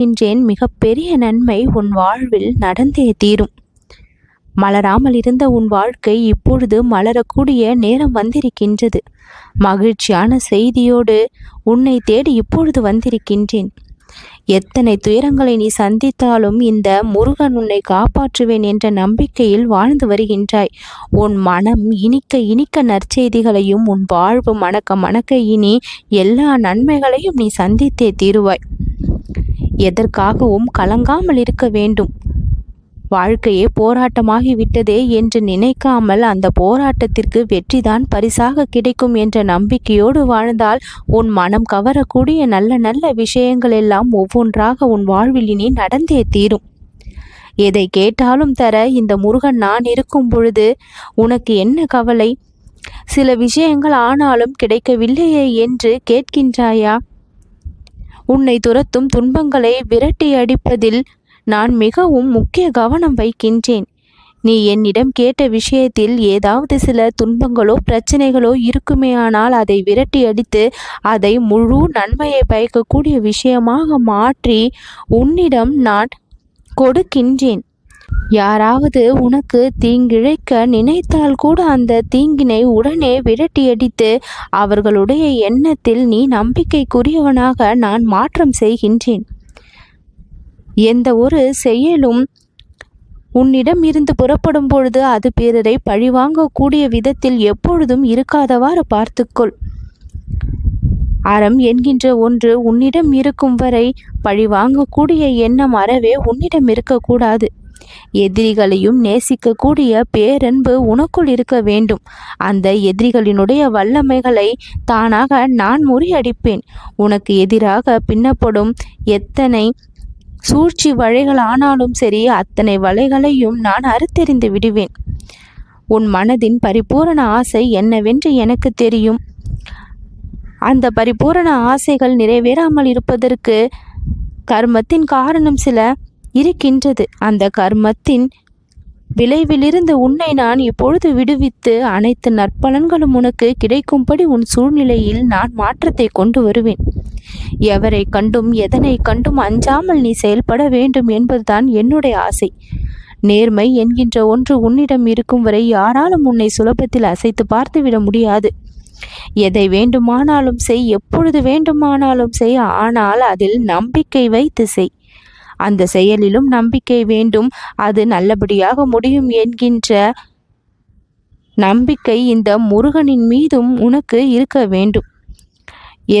என்றேன் மிகப்பெரிய நன்மை உன் வாழ்வில் நடந்தே தீரும். மலராமல் இருந்த உன் வாழ்க்கை இப்பொழுது மலரக்கூடிய நேரம் வந்திருக்கின்றது. மகிழ்ச்சியான செய்தியோடு உன்னை தேடி இப்பொழுது வந்திருக்கின்றேன். எத்தனை துயரங்களை நீ சந்தித்தாலும் இந்த முருகன் உன்னை காப்பாற்றுவேன் என்ற நம்பிக்கையில் வாழ்ந்து வருகின்றாய். உன் மனம் இனிக்க இனிக்க நற்செய்திகளையும் உன் வாழ்வு மணக்க மணக்க இனி எல்லா நன்மைகளையும் நீ சந்தித்தே தீருவாய். எதற்காகவும் கலங்காமல் இருக்க வேண்டும். வாழ்க்கையே போராட்டமாகிவிட்டதே என்று நினைக்காமல் அந்த போராட்டத்திற்கு வெற்றிதான் பரிசாக கிடைக்கும் என்ற நம்பிக்கையோடு வாழ்ந்தால் உன் மனம் கவரக்கூடிய நல்ல நல்ல விஷயங்கள் எல்லாம் ஒவ்வொன்றாக உன் வாழ்வில் இனி நடந்தே தீரும். எதை கேட்டாலும் தர இந்த முருகன் நான் இருக்கும் பொழுது உனக்கு என்ன கவலை? சில விஷயங்கள் ஆனாலும் கிடைக்கவில்லையே என்று கேட்கின்றாயா? உன்னை துரத்தும் துன்பங்களை விரட்டி அடிப்பதில் நான் மிகவும் முக்கிய கவனம் வைக்கின்றேன். நீ என்னிடம் கேட்ட விஷயத்தில் ஏதாவது சில துன்பங்களோ பிரச்சனைகளோ இருக்குமேயானால் அதை விரட்டி அடித்து அதை முழு நன்மையை பயக்கக்கூடிய விஷயமாக மாற்றி உன்னிடம் நான் கொடுக்கின்றேன். யாராவது உனக்கு தீங்கிழைக்க நினைத்தால் கூட அந்த தீங்கினை உடனே விரட்டியடித்து அவர்களுடைய எண்ணத்தில் நீ நம்பிக்கைக்குரியவனாக நான் மாற்றம் செய்கின்றேன். எந்த ஒரு செயலும் உன்னிடம் இருந்து புறப்படும் பொழுது அது பிறரை பழிவாங்கக்கூடிய விதத்தில் எப்பொழுதும் இருக்காதவாறு பார்த்துக்கொள். அறம் என்கின்ற ஒன்று உன்னிடம் இருக்கும் வரை பழிவாங்கக்கூடிய எண்ணம் அறவே உன்னிடம் இருக்கக்கூடாது. எதிரிகளையும் நேசிக்கக்கூடிய பேரன்பு உனக்குள் இருக்க வேண்டும். அந்த எதிரிகளினுடைய வல்லமைகளை தானாக நான் முறியடிப்பேன். உனக்கு எதிராக பின்னப்படும் எத்தனை சூழ்ச்சி வழிகள் ஆனாலும் சரி அத்தனை வலைகளையும் நான் அறுத்தெறிந்து விடுவேன். உன் மனதின் பரிபூரண ஆசை என்னவென்று எனக்கு தெரியும். அந்த பரிபூரண ஆசைகள் நிறைவேறாமல் இருப்பதற்கு கர்மத்தின் காரணம் சில. இருக்கின்றது. அந்த கர்மத்தின் விளைவிலிருந்து உன்னை நான் இப்பொழுது விடுவித்து அனைத்து நற்பலன்களும் உனக்கு கிடைக்கும்படி உன் சூழ்நிலையில் நான் மாற்றத்தை கொண்டு வருவேன். எவரை கண்டும் எதனை கண்டும் அஞ்சாமல் நீ செயல்பட வேண்டும் என்பதுதான் என்னுடைய ஆசை. நேர்மை என்கின்ற ஒன்று உன்னிடம் இருக்கும் வரை யாராலும் உன்னை சுலபத்தில் அசைத்து பார்த்துவிட முடியாது. எதை வேண்டுமானாலும் செய் எப்பொழுது வேண்டுமானாலும் செய் ஆனால் அதில் நம்பிக்கை வைத்து செய். அந்த செயலிலும் நம்பிக்கை வேண்டும். அது நல்லபடியாக முடியும் என்கின்ற நம்பிக்கை இந்த முருகனின் மீதும் உனக்கு இருக்க வேண்டும்.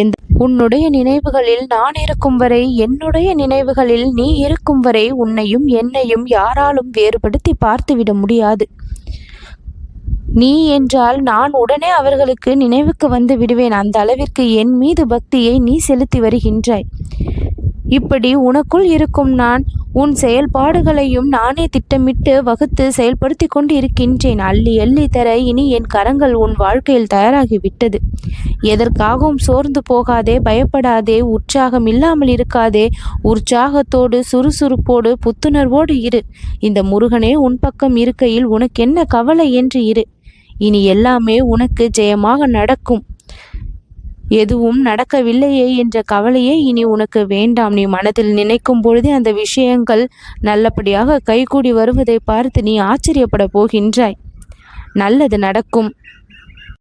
எந்த உன்னுடைய நினைவுகளில் நான் இருக்கும் வரை என்னுடைய நினைவுகளில் நீ இருக்கும் வரை உன்னையும் என்னையும் யாராலும் வேறுபடுத்தி பார்த்துவிட முடியாது. நீ என்றால் நான் உடனே அவர்களுக்கு நினைவுக்கு வந்து விடுவேன். அந்த அளவிற்கு என் மீது பக்தியை நீ செலுத்தி வருகின்றாய். இப்படி உனக்குள் இருக்கும் நான் உன் செயல்பாடுகளையும் நானே திட்டமிட்டு வகுத்து செயல்படுத்தி கொண்டு இருக்கின்றேன் அள்ளி அள்ளி தர இனி என் கரங்கள் உன் வாழ்க்கையில் தயாராகிவிட்டது. எதற்காகவும் சோர்ந்து போகாதே பயப்படாதே உற்சாகம் இல்லாமல் இருக்காதே உற்சாகத்தோடு சுறுசுறுப்போடு புத்துணர்வோடு இரு. இந்த முருகனே உன் பக்கம் இருக்கையில் உனக்கென்ன கவலை என்று இரு. இனி எல்லாமே உனக்கு ஜெயமாக நடக்கும். எதுவும் நடக்கவில்லையே என்ற கவலையே இனி உனக்கு வேண்டாம். நீ மனதில் நினைக்கும் பொழுதே அந்த விஷயங்கள் நல்லபடியாக கைகூடி வருவதை பார்த்து நீ ஆச்சரியப்பட போகின்றாய். நல்லது நடக்கும்.